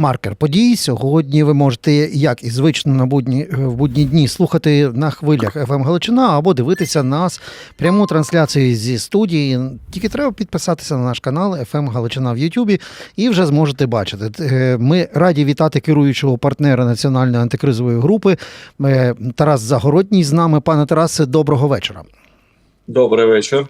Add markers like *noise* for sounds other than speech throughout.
маркер подій. Сьогодні ви можете, як і звично на будні в будні дні, слухати на хвилях FM Галичина або дивитися нас пряму трансляцію зі студії. Тільки треба підписатися на наш канал FM Галичина в Ютубі і вже зможете бачити. Е, Ми раді вітати керуючого партнера національної антикризової групи е, Тарас Загородній з нами. Пане Тарасе, доброго вечора. Добрий вечір.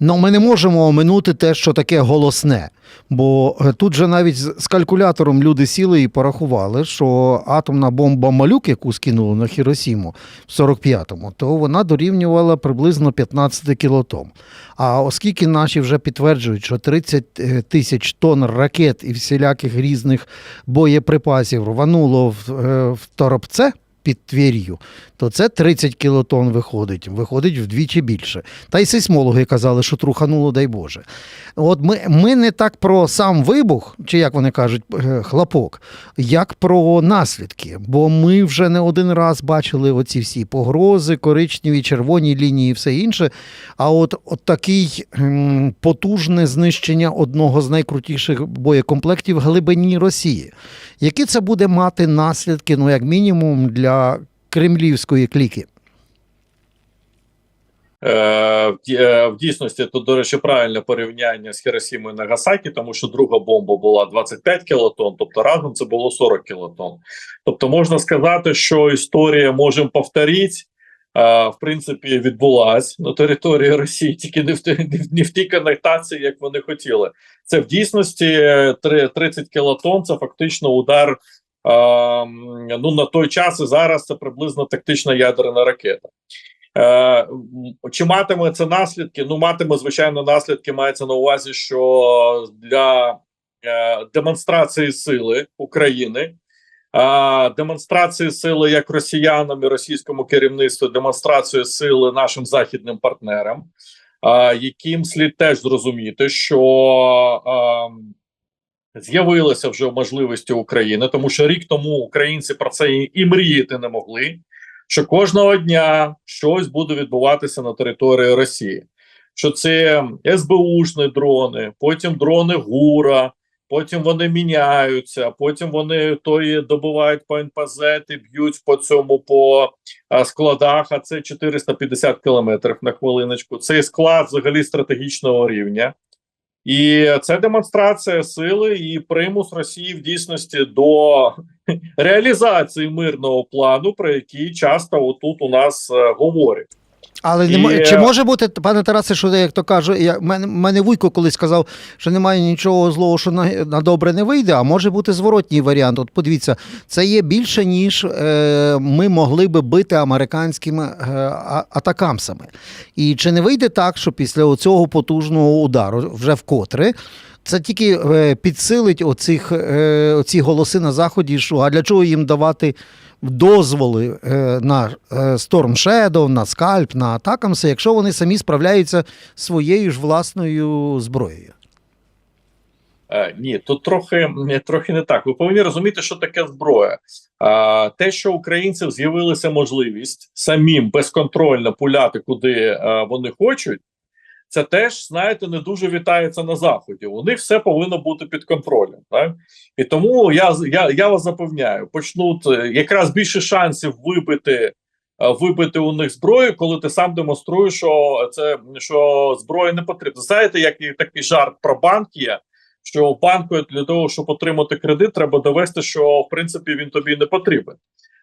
Ну, ми не можемо оминути те, що таке голосне. Бо е, тут же навіть з калькулятором люди сіли і порахували, що атомна бомба Малюк, яку скинули на Хіросіму в 45-му, то вона дорівнювала приблизно 15 кілотон. А оскільки наші вже підтверджують, що 30 е, тисяч тонн ракет і всіляких різних боєприпасів рвануло в, е, в Торопце під Твір'ю, то це 30 кілотон виходить, виходить вдвічі більше. Та й сейсмологи казали, що трухануло, дай Боже. От ми, ми не так про сам вибух, чи як вони кажуть, е, хлопок, як про наслідки. Бо ми вже не один раз бачили оці всі погрози, коричневі, червоні лінії і все інше. А от, от такий м, потужне знищення одного з найкрутіших боєкомплектів в глибині Росії. Які це буде мати наслідки, ну як мінімум, для кремлівської кліки? Е, е, в дійсності тут, до речі, правильне порівняння з Хіросімою Нагасакі, тому що друга бомба була 25 кілотон, тобто разом це було 40 кілотон. Тобто можна сказати, що історія можемо повторити. е, В принципі, відбулась на території Росії, тільки не в не в- тій коннотації, як вони хотіли. Це в дійсності е, 30 кілотон. Це фактично удар. Ну на той час і зараз це приблизно тактична ядерна ракета. Е, чи матиме це наслідки? Ну, матиме, звичайно, наслідки мається на увазі, що для е, демонстрації сили України, демонстрації сили як росіянам і російському керівництву, демонстрацію сили нашим західним партнерам, яким слід теж зрозуміти, що з'явилися вже можливості України, тому що рік тому українці про це і, мріяти не могли що кожного дня щось буде відбуватися на території Росії. Що це СБУшні дрони, потім дрони ГУРа, потім вони міняються, потім вони то і добувають по НПЗ, і б'ють по цьому по складах. А це 450 кілометрів на хвилиночку. Цей склад взагалі стратегічного рівня. І це демонстрація сили і примус Росії в дійсності до *laughs* реалізації мирного плану, про який часто отут у нас е, говорять. Але І- нема- чи може бути, пане Тарасе, що як то кажу, я, мене, мене Вуйко колись сказав, що немає нічого злого, що на, на добре не вийде, а може бути зворотній варіант. От подивіться, це є більше, ніж е, ми могли би бити американськими е, а- атакамсами. І чи не вийде так, що після цього потужного удару, вже вкотре, це тільки е, підсилить оцих, е, оці голоси на заході, що а для чого їм давати дозволи е, на е, Storm Shadow, на скальп, на атакамси, якщо вони самі справляються своєю ж власною зброєю. Е, ні, тут трохи, трохи не так. Ви повинні розуміти, що таке зброя. А, те, що українців з'явилася можливість самим безконтрольно пуляти, куди вони хочуть, це теж, знаєте, не дуже вітається на заході. У них все повинно бути під контролем. Так? І тому я, я, я вас запевняю, почнуть е, якраз більше шансів вибити. е, Вибити у них зброю, коли ти сам демонструєш, що це що зброя не потрібна. Знаєте, як і такий жарт про банк є, що банку для того, щоб отримати кредит, треба довести, що в принципі він тобі не потрібен.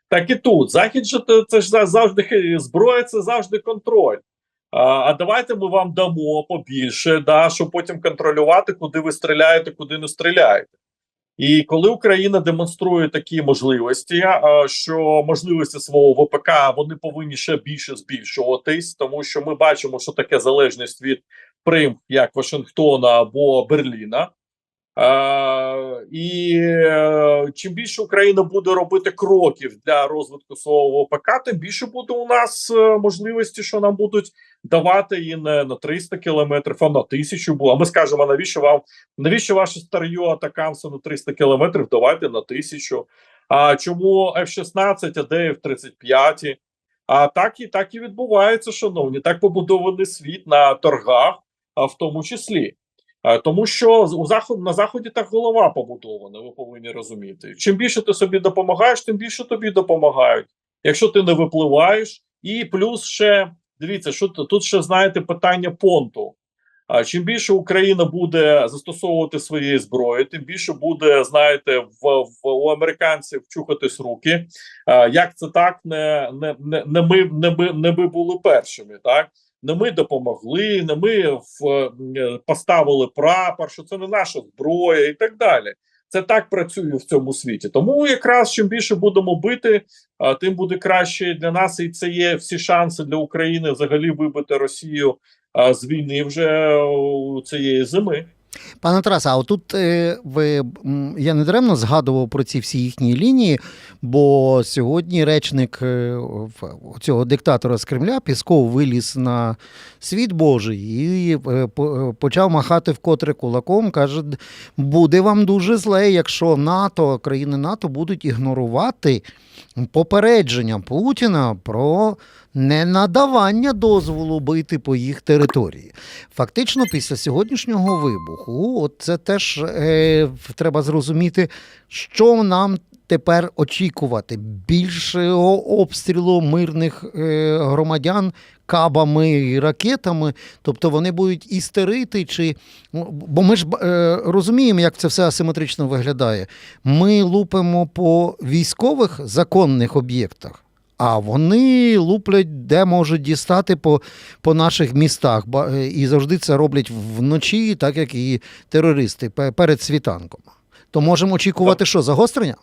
Так і тут захід же це ж завжди зброя, це завжди контроль. А, давайте ми вам дамо побільше, да, щоб потім контролювати, куди ви стріляєте, куди не стріляєте. І коли Україна демонструє такі можливості, що можливості свого ВПК вони повинні ще більше збільшуватись, тому що ми бачимо, що таке залежність від прим як Вашингтона або Берліна. Е, і е, чим більше Україна буде робити кроків для розвитку свого ВПК, тим більше буде у нас е, можливості, що нам будуть давати і не на 300 кілометрів, а на 1000 було. А ми скажемо, навіщо вам навіщо ваше старю атакамси на 300 кілометрів? Давайте на 1000. А чому F-16, а де F-35? А так і так і відбувається, шановні. Так побудований світ на торгах, а в тому числі. Е, Тому що у заход на заході так голова побудована, ви повинні розуміти. Чим більше ти собі допомагаєш, тим більше тобі допомагають. Якщо ти не випливаєш, і плюс ще дивіться, що тут ще знаєте питання понту. А чим більше Україна буде застосовувати своєї зброї, тим більше буде, знаєте, в, в у американців чухатись руки. А, як це так? Не, не, не, не ми не ми, не ми були першими, так не ми допомогли, не ми в, е, поставили прапор, що це не наша зброя, і так далі. Це так працює в цьому світі. Тому якраз чим більше будемо бити, тим буде краще для нас, і це є всі шанси для України взагалі вибити Росію з війни вже цієї зими. Пане Тарасе, а отут е, ви я не даремно згадував про ці всі їхні лінії, бо сьогодні речник е, цього диктатора з Кремля Пісков виліз на світ Божий і е, почав махати вкотре кулаком. каже: буде вам дуже зле, якщо НАТО, країни НАТО будуть ігнорувати попередження Путіна про ненадавання дозволу бити по їх території. Фактично, після сьогоднішнього вибуху, от це теж е, треба зрозуміти, що нам тепер очікувати. Більшого обстрілу мирних е, громадян кабами і ракетами, тобто вони будуть істерити, чи ну, бо ми ж е, розуміємо, як це все асиметрично виглядає. Ми лупимо по військових законних об'єктах. А вони луплять, де можуть дістати по, по наших містах. Е, І завжди це роблять вночі, так як і терористи перед світанком. То можемо очікувати, що загострення?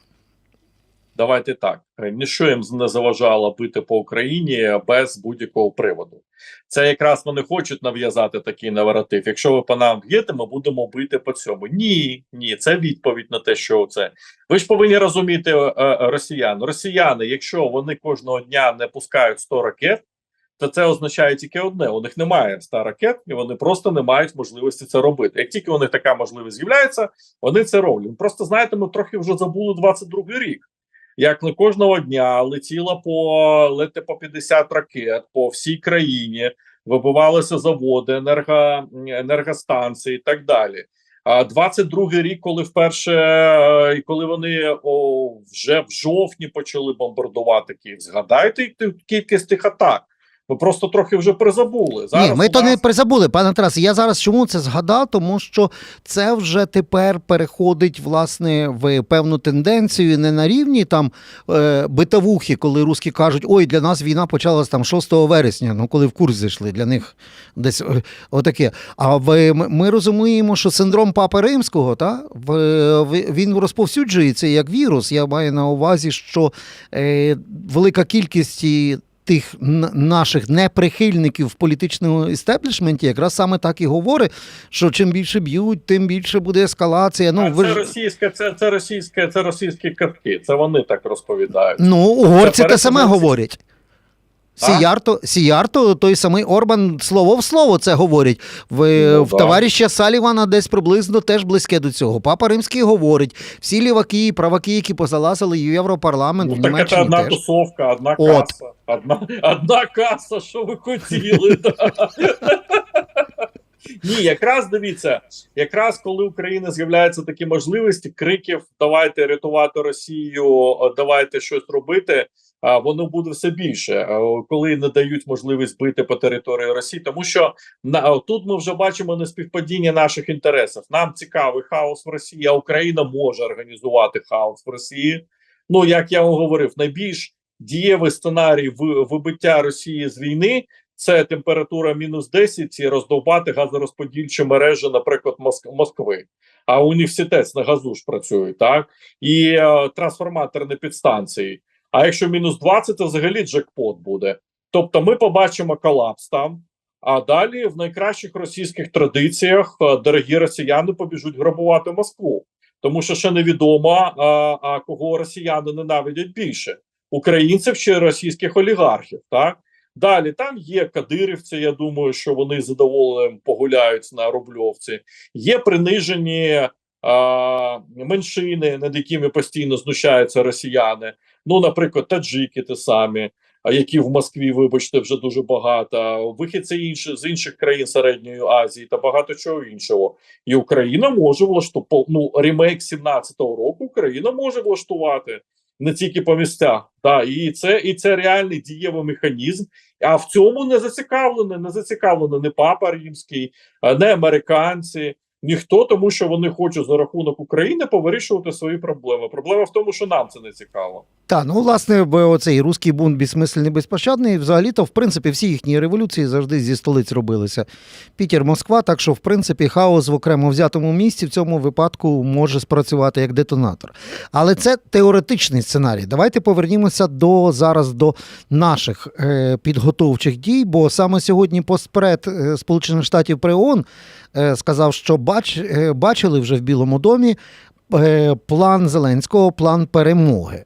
Давайте так. Ніщо їм не заважало бити по Україні без будь-якого приводу. Це якраз вони хочуть нав'язати такий наратив. Якщо ви по нам б'єте, ми будемо бити по цьому. Ні, ні, це відповідь на те, що це. Ви ж повинні розуміти е, е, росіян. Росіяни, якщо вони кожного дня не пускають 100 ракет, то це означає тільки одне: у них немає 100 ракет, і вони просто не мають можливості це робити. Як тільки у них така можливість з'являється, вони це роблять. Просто знаєте, ми трохи вже забули 22 рік як не кожного дня летіла по лете по 50 ракет по всій країні, вибивалися заводи, енерго, енергостанції і так далі. А 22-й рік, коли вперше, е, і коли вони о, вже в жовтні почали бомбардувати Київ, згадайте кількість тих атак. Ви просто трохи вже призабули. Зараз Ні, ми у то нас- не призабули, пане Тарасе. Я зараз чому це згадав? Тому що це вже тепер переходить власне в певну тенденцію не на рівні там е, битавухи, коли русські кажуть, ой, для нас війна почалась там 6 вересня, ну коли в курс зайшли, для них десь е, отаке. А в, ми- розуміємо, що синдром Папи Римського та, в, в- він розповсюджується як вірус. Я маю на увазі, що е, велика кількість тих наших неприхильників в політичному істеблішменті якраз саме так і говорить, що чим більше б'ють, тим більше буде ескалація. Ну, А ви це ж... російська, це, це російське, це російські картки. Це вони так розповідають. Ну, угорці Це те саме говорять. Сіярто, Сіярто, той самий Орбан слово в слово це говорить. В, Ну, в да. товариша Салівана десь приблизно теж близьке до цього. Папа Римський говорить, всі ліваки і праваки, які позалазили в Європарламент, Ну, в так це одна теж. тусовка, одна От. каса. Одна, одна каса, що ви хотіли. Ні, якраз дивіться, якраз коли в Україні з'являються такі можливості, криків давайте рятувати Росію, давайте щось робити. А воно буде все більше, е, коли не дають можливість бити по території Росії, тому що на тут ми вже бачимо неспівпадіння наших інтересів. Нам цікавий хаос в Росії, а Україна може організувати хаос в Росії. Ну як я вам говорив, найбільш дієвий сценарій вибиття Росії з війни це температура мінус 10 і роздовбати газорозподільчі мережі, наприклад, Моск- Москви. А університет на газу ж працює, так і е, трансформаторні підстанції. А якщо мінус 20, то взагалі джекпот буде. Тобто, ми побачимо колапс там. А далі в найкращих російських традиціях е, дорогі росіяни побіжуть грабувати Москву, тому що ще невідомо, а, а кого росіяни ненавидять більше українців чи російських олігархів. Так далі там є кадирівці. Я думаю, що вони задоволенням погуляють на рубльовці. Є принижені а, меншини, над якими постійно знущаються росіяни. Ну, наприклад, таджики, те самі. які в Москві, вибачте, вже дуже багато. Вихідці інші з інших країн середньої Азії та багато чого іншого. І Україна може влаштувати ну, ремейк 17-го року. Україна може влаштувати не тільки по місцях. Да, і це і це реальний дієвий механізм. А в цьому не зацікавлений, не зацікавлений не папа римський, не американці. Ніхто, тому що вони хочуть за рахунок України повирішувати свої проблеми. Проблема в тому, що нам це не цікаво. Так, ну власне, бо оцей руський бунт безсмисленний, безпощадний. Взагалі-то, в принципі, всі їхні революції завжди зі столиць робилися. Пітер, Москва, так що, в принципі, хаос в окремо взятому місці в цьому випадку може спрацювати як детонатор. Але це теоретичний сценарій. Давайте повернімося до зараз до наших е, підготовчих дій, бо саме сьогодні постпред е, Сполучених Штатів при ООН е, сказав, що бач, е, бачили вже в Білому домі е, план Зеленського, план перемоги.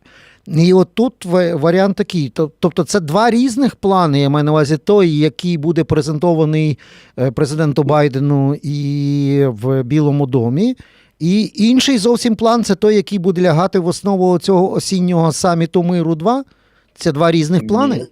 І от тут варіант такий. Тобто, це два різних плани. Я маю на увазі той, який буде презентований е, президенту Байдену і в Білому домі. І інший зовсім план це той, який буде лягати в основу цього осіннього саміту миру 2 Це два різних плани.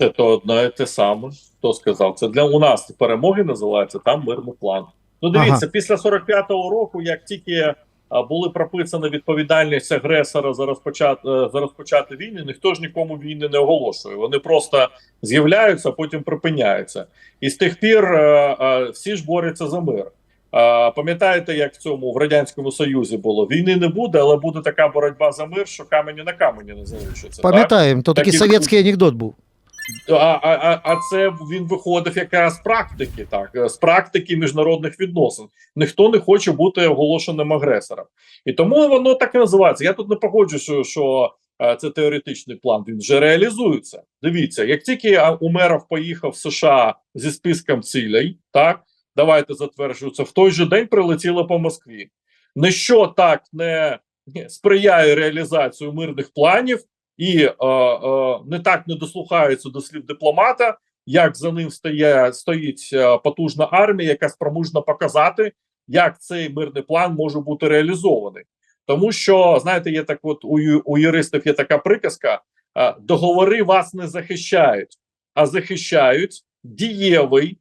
Це то одне і те саме. Хто сказав? Це для у нас перемоги називається там мирний план. Ну дивіться, Ага. після 45-го року, як тільки були прописана відповідальність агресора за розпочат е, за розпочати війни, ніхто ж нікому війни не оголошує. Вони просто з'являються, а потім припиняються. І з тих пір е, е, всі ж борються за мир. Пам'ятаєте, як в цьому в радянському союзі було війни не буде, але буде така боротьба за мир, що камені на камені не залишиться. Пам'ятаємо, то такий совєтський анекдот був. А, а, а, це він виходив якраз з практики, так з практики міжнародних відносин. Ніхто не хоче бути оголошеним агресором, і тому воно так і називається. Я тут не погоджу, що, е, це теоретичний план. Він вже реалізується. Дивіться, як тільки Умеров поїхав в США зі списком цілей, так давайте затверджується, в той же день прилетіло по Москві. Ніщо так не сприяє реалізацію мирних планів і е, е, не так не дослухаються до слів дипломата, як за ним стає, стоїть е, потужна армія, яка спроможна показати, як цей мирний план може бути реалізований. Тому що, знаєте, є так, от у, у юристів є така приказка: е, договори вас не захищають, а захищають дієвий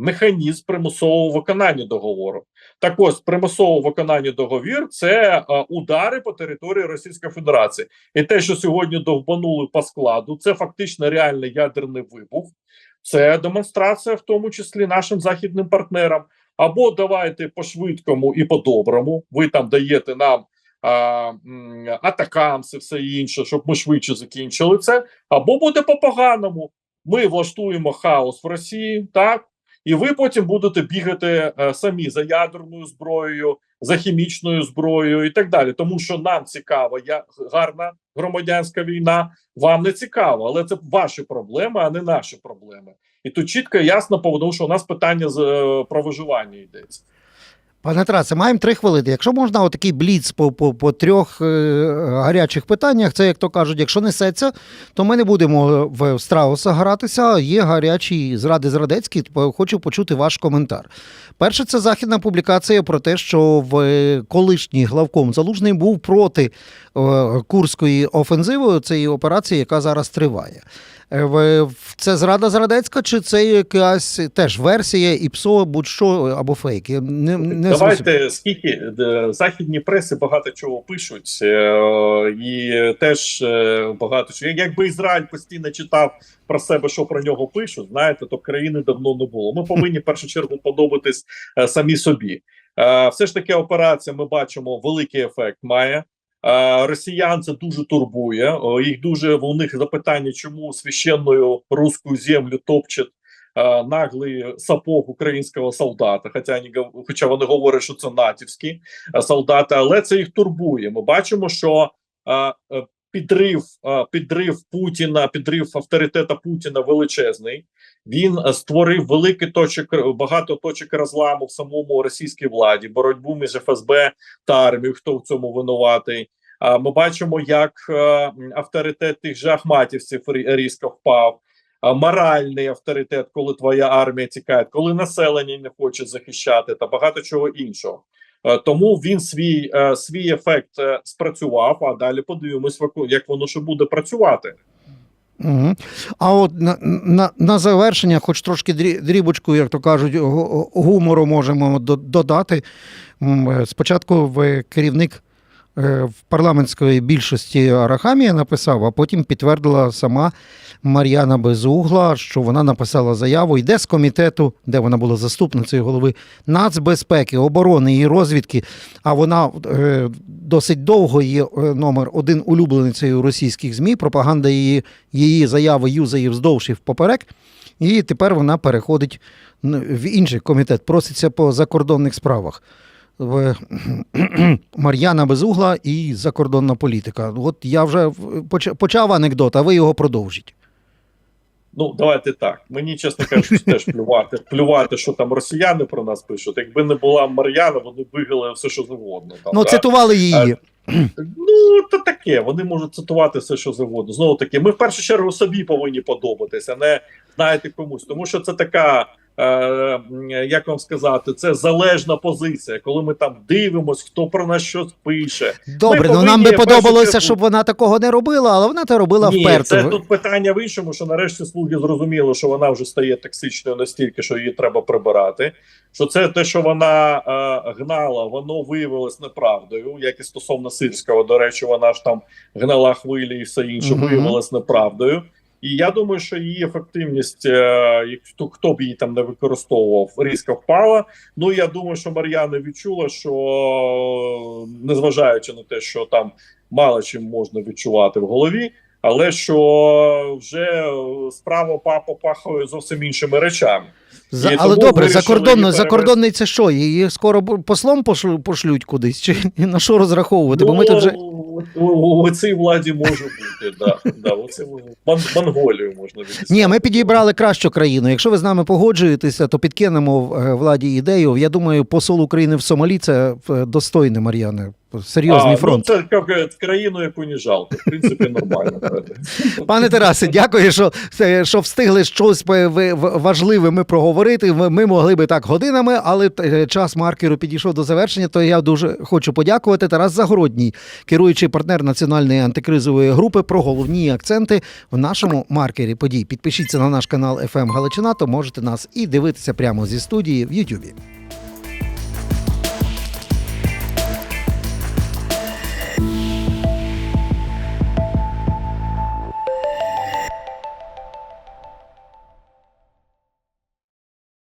механізм примусового виконання договору. Так ось примусово виконання договір це е, удари по території Російської Федерації. І те, що сьогодні довбанули по складу, це фактично реальний ядерний вибух. Це демонстрація, в тому числі нашим західним партнерам. Або давайте по швидкому і по доброму. Ви там даєте нам а, атакамси, все інше, щоб ми швидше закінчили це. Або буде по поганому. Ми влаштуємо хаос в Росії, так і ви потім будете бігати е, самі за ядерною зброєю, за хімічною зброєю і так далі. Тому що нам цікава я гарна громадянська війна, вам не цікаво, але це ваші проблеми, а не наші проблеми. І тут чітко і ясно, тому що у нас питання з е, про виживання йдеться. Пане Тарасе, маємо три хвилини. Якщо можна, отакий бліц по, по, по трьох е, гарячих питаннях, це як то кажуть, якщо несеться, то ми не будемо в страуса гратися. Є гарячі зради зрадецькі. Хочу почути ваш коментар. Перше, це західна публікація про те, що в е, колишній главком Залужний був проти е, курської офензиви цієї операції, яка зараз триває. Е, в- Це зрада зрадецька, чи це якась теж версія, ІПСО, будь-що або фейк? Не, не. Давайте скільки е, західні преси багато чого пишуть, е, і теж е, багато чого. Якби Ізраїль постійно читав про себе, що про нього пишуть, знаєте, то країни давно не було. Ми повинні в першу чергу подобатись е, самі собі. Е, Все ж таки, операція ми бачимо великий ефект має. Е, Росіян це дуже турбує. Їх дуже у них запитання, чому священною руську землю топчуть е, наглий сапог українського солдата. Хоча хоча вони говорять, що це натівські е, солдати, але це їх турбує. Ми бачимо, що е, е, підрив, е, підрив Путіна, підрив авторитета Путіна величезний. Він е, створив великий точок, багато точок розламу в самому російській владі, боротьбу між ФСБ та армією. Хто в цьому винуватий? А ми бачимо, як е, авторитет тих же ахматівців різко впав. Моральний авторитет, коли твоя армія тікає, коли населення не хоче захищати, та багато чого іншого. Е, Тому він свій, е, свій ефект е, спрацював. А далі подивимось, як воно ще буде працювати. Угу. А от на, на, на завершення, хоч трошки дрі- дрібочку, як то кажуть, гумору можемо до- додати. Спочатку керівник в парламентської більшості Арахамія написав, а потім підтвердила сама Мар'яна Безугла, що вона написала заяву, йде з комітету, де вона була заступницею голови нацбезпеки, оборони і розвідки. А вона е, досить довго є е, номер один улюбленицею російських ЗМІ. Пропаганда її, її заяви юзає вздовж і впоперек. І тепер вона переходить в інший комітет, проситься по закордонних справах. В *clears throat* Мар'яна Безугла і закордонна політика. От я вже почав анекдот, а ви його продовжіть. Ну, давайте так. Мені, чесно кажучи, теж плювати, плювати, що там росіяни про нас пишуть. Якби не була Мар'яна, вони бигали все, що завгодно. Там, Ну, да? цитували її. Ну, то таке, вони можуть цитувати все, що завгодно. Знову таки, ми в першу чергу собі повинні подобатися, не знаєте комусь. Тому що це така, е, як вам сказати, це залежна позиція. Коли ми там дивимося, хто про нас щось пише. Добре, ну нам би першу подобалося, чергу- щоб вона такого не робила, але вона це робила Ні, вперто. це тут питання в іншому, що нарешті слуги зрозуміли, що вона вже стає токсичною настільки, що її треба прибирати. Що це те, що вона е, гнала, воно виявилось неправдою. Як і стосовно сирського, до речі, вона ж там гнала хвилі і все інше, Мгм. виявилось неправдою. І я думаю, що її ефективність, е, хто, хто б її там не використовував, різко впала. Ну я думаю, що Мар'яна відчула, що незважаючи на те, що там мало чим можна відчувати в голові, але що вже е, справа папа пахає зовсім іншими речами. За, але добре, закордонно, закордонний це що? Її скоро послом пошлю, пошлють кудись? Чи на що розраховувати? Бо ми тут вже. У, цій владі може бути, да, да, цій, Монголію можна відіслати. Ні, ми підібрали кращу країну. Якщо ви з нами погоджуєтеся, то підкинемо е, владі ідею. Я думаю, посол України в Сомалі це е, достойне Мар'яни. Серйозний А, фронт. Ну, це як країну, яку не жалко. В принципі, нормально. *laughs* Пане Тарасе, дякую, що, е, що встигли щось е, важливе ми проговорити. Ми ми могли би так годинами, але е, час маркеру підійшов до завершення. То я дуже хочу подякувати. Тарас Загородній, керуючий партнер національної антикризової групи, про головні акценти в нашому маркері подій. Підпишіться на наш канал FM Галичина, то можете нас і дивитися прямо зі студії в Ютубі.